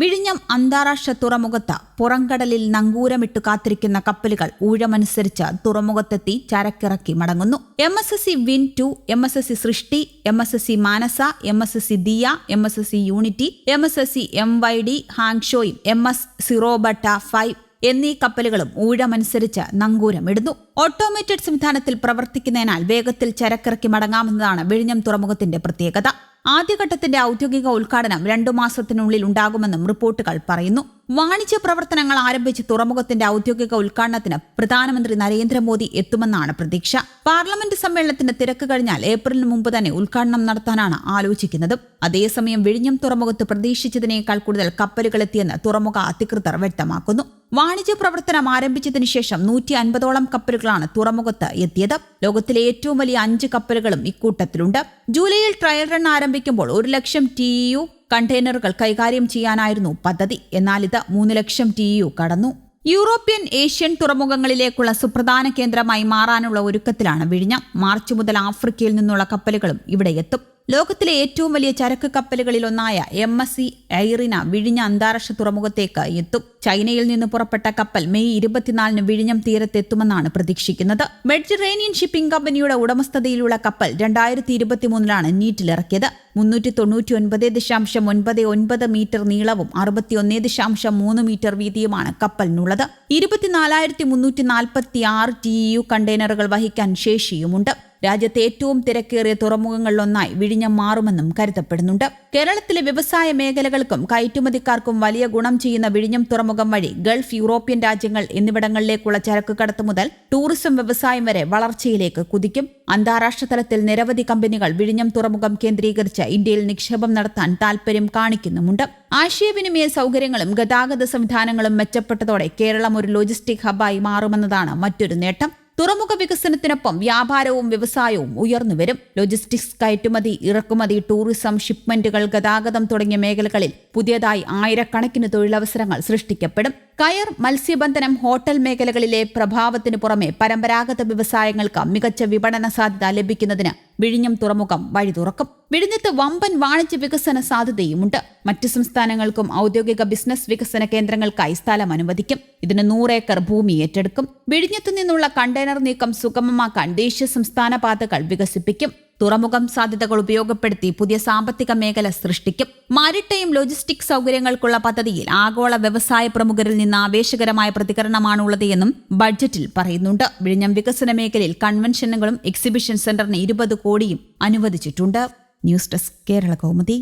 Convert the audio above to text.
വിഴിഞ്ഞം അന്താരാഷ്ട്ര തുറമുഖത്ത് പുറംകടലിൽ നങ്കൂരമിട്ട് കാത്തിരിക്കുന്ന കപ്പലുകൾ ഊഴമനുസരിച്ച് തുറമുഖത്തെത്തി ചരക്കിറക്കി മടങ്ങുന്നു. M S S C win to M S S C Srishti M S S C Manasa M S S C Diya M S S C Unity M S S C M Y D ഹാങ്ഷോയും M S സിറോബട്ട five എന്നീ കപ്പലുകളും ഊഴമനുസരിച്ച് നങ്കൂരമിടുന്നു. Automated സംവിധാനത്തിൽ പ്രവർത്തിക്കുന്നതിനാൽ വേഗത്തിൽ ചരക്കിറക്കി മടങ്ങാമെന്നതാണ് വിഴിഞ്ഞം തുറമുഖത്തിന്റെ പ്രത്യേകത. ആദ്യഘട്ടത്തിന്റെ ഔദ്യോഗിക ഉദ്ഘാടനം രണ്ടു മാസത്തിനുള്ളിൽ ഉണ്ടാകുമെന്നും റിപ്പോർട്ടുകൾ പറയുന്നു. വാണിജ്യ പ്രവർത്തനങ്ങൾ ആരംഭിച്ച് തുറമുഖത്തിന്റെ ഔദ്യോഗിക ഉദ്ഘാടനത്തിന് പ്രധാനമന്ത്രി നരേന്ദ്രമോദി എത്തുമെന്നാണ് പ്രതീക്ഷ. പാർലമെന്റ് സമ്മേളനത്തിന്റെ തിരക്ക് കഴിഞ്ഞാൽ ഏപ്രിലിന് മുമ്പ് തന്നെ ഉദ്ഘാടനം നടത്താനാണ് ആലോചിക്കുന്നത്. അതേസമയം വിഴിഞ്ഞം തുറമുഖത്ത് പ്രതീക്ഷിച്ചതിനേക്കാൾ കൂടുതൽ കപ്പലുകളെത്തിയെന്ന് തുറമുഖ അധികൃതർ വ്യക്തമാക്കുന്നു. വാണിജ്യ പ്രവർത്തനം ആരംഭിച്ചതിനു ശേഷം നൂറ്റി അൻപതോളം കപ്പലുകളാണ് തുറമുഖത്ത് എത്തിയത്. ലോകത്തിലെ ഏറ്റവും വലിയ അഞ്ച് കപ്പലുകളും ഇക്കൂട്ടത്തിലുണ്ട്. ജൂലൈയിൽ ട്രയൽ റൺ ആരംഭിക്കുമ്പോൾ ഒരു ലക്ഷം ടി യു കണ്ടെയ്നറുകൾ കൈകാര്യം ചെയ്യാനായിരുന്നു പദ്ധതി. എന്നാൽ ഇത് മൂന്ന് ലക്ഷം ടി യു കടന്നു. യൂറോപ്യൻ ഏഷ്യൻ തുറമുഖങ്ങളിലേക്കുള്ള സുപ്രധാന കേന്ദ്രമായി മാറാനുള്ള ഒരുക്കത്തിലാണ് വിഴിഞ്ഞം. മാർച്ച് മുതൽ ആഫ്രിക്കയിൽ നിന്നുള്ള കപ്പലുകളും ഇവിടെ എത്തും. ലോകത്തിലെ ഏറ്റവും വലിയ ചരക്ക് കപ്പലുകളിൽ ഒന്നായ എം എസ് സി ഐറിന വിഴിഞ്ഞ അന്താരാഷ്ട്ര തുറമുഖത്തേക്ക് എത്തും. ചൈനയിൽ നിന്ന് പുറപ്പെട്ട കപ്പൽ മെയ് ഇരുപത്തിനാലിന് വിഴിഞ്ഞം തീരത്തെത്തുമെന്നാണ് പ്രതീക്ഷിക്കുന്നത്. മെഡിറ്ററേനിയൻ ഷിപ്പിംഗ് കമ്പനിയുടെ ഉടമസ്ഥതയിലുള്ള കപ്പൽ രണ്ടായിരത്തി ഇരുപത്തിമൂന്നിലാണ് നീറ്റിലിറക്കിയത്. മുന്നൂറ്റി തൊണ്ണൂറ്റി ഒൻപത് ദശാംശം ഒൻപത് ഒൻപത് മീറ്റർ നീളവും അറുപത്തിയൊന്ന് ദശാംശം മൂന്ന് മീറ്റർ വീതിയുമാണ് കപ്പലിനുള്ളത്. ഇരുപത്തിനാലായിരത്തി മുന്നൂറ്റി നാൽപ്പത്തി ആറ് ടി യു കണ്ടെയ്നറുകൾ വഹിക്കാൻ ശേഷിയുമുണ്ട്. രാജ്യത്തെ ഏറ്റവും തിരക്കേറിയ തുറമുഖങ്ങളിലൊന്നായി വിഴിഞ്ഞം മാറുമെന്നും കരുതപ്പെടുന്നുണ്ട്. കേരളത്തിലെ വ്യവസായ മേഖലകൾക്കും കയറ്റുമതിക്കാർക്കും വലിയ ഗുണം ചെയ്യുന്ന വിഴിഞ്ഞം തുറമുഖം വഴി ഗൾഫ് യൂറോപ്യൻ രാജ്യങ്ങൾ എന്നിവിടങ്ങളിലേക്കുള്ള ചരക്ക് കടത്ത് മുതൽ ടൂറിസം വ്യവസായം വരെ വളർച്ചയിലേക്ക് കുതിക്കും. അന്താരാഷ്ട്ര തലത്തിൽ നിരവധി കമ്പനികൾ വിഴിഞ്ഞം തുറമുഖം കേന്ദ്രീകരിച്ച് ഇന്ത്യയിൽ നിക്ഷേപം നടത്താൻ താൽപര്യം കാണിക്കുന്നുമുണ്ട്. ആശയവിനിമയ സൗകര്യങ്ങളും ഗതാഗത സംവിധാനങ്ങളും മെച്ചപ്പെട്ടതോടെ കേരളം ഒരു ലോജിസ്റ്റിക് ഹബ്ബായി മാറുമെന്നതാണ് മറ്റൊരു നേട്ടം. തുറമുഖ വികസനത്തിനൊപ്പം വ്യാപാരവും വ്യവസായവും ഉയർന്നുവരും ലോജിസ്റ്റിക്സ് കയറ്റുമതി ഇറക്കുമതി ടൂറിസം ഷിപ്മെന്റുകൾ ഗതാഗതം തുടങ്ങിയ മേഖലകളിൽ പുതിയതായി ആയിരക്കണക്കിന് തൊഴിലവസരങ്ങൾ സൃഷ്ടിക്കപ്പെടും. കയർ മത്സ്യബന്ധനം ഹോട്ടൽ മേഖലകളിലെ പ്രഭാവത്തിനു പുറമെ പരമ്പരാഗത വ്യവസായങ്ങൾക്ക് മികച്ച വിപണന സാധ്യത ലഭിക്കുന്നതിന് വിഴിഞ്ഞം തുറമുഖം വഴി തുറക്കും. വിഴിഞ്ഞത്ത് വമ്പൻ വാണിജ്യ വികസന സാധ്യതയുമുണ്ട്. മറ്റ് സംസ്ഥാനങ്ങൾക്കും ഔദ്യോഗിക ബിസിനസ് വികസന കേന്ദ്രങ്ങൾക്കായി സ്ഥലം അനുവദിക്കും. ഇതിന് നൂറേക്കർ ഭൂമി ഏറ്റെടുക്കും. വിഴിഞ്ഞത്തു നിന്നുള്ള കണ്ടെയ്നർ നീക്കം സുഗമമാക്കാൻ ദേശീയ സംസ്ഥാന പാതകൾ വികസിപ്പിക്കും. തുറമുഖം സാധ്യതകൾ ഉപയോഗപ്പെടുത്തി പുതിയ സാമ്പത്തിക മേഖല സൃഷ്ടിക്കും. മാരിടൈം ലോജിസ്റ്റിക് സൗകര്യങ്ങൾക്കുള്ള പദ്ധതിയിൽ ആഗോള വ്യവസായ പ്രമുഖരിൽ നിന്ന് ആവേശകരമായ പ്രതികരണമാണുള്ളത് എന്നും ബഡ്ജറ്റിൽ പറയുന്നുണ്ട്. വിഴിഞ്ഞം വികസന മേഖലയിൽ കൺവെൻഷനുകളും എക്സിബിഷൻ സെന്ററിന് ഇരുപത് കോടിയും അനുവദിച്ചിട്ടുണ്ട്. News desk Kerala Kaumudi.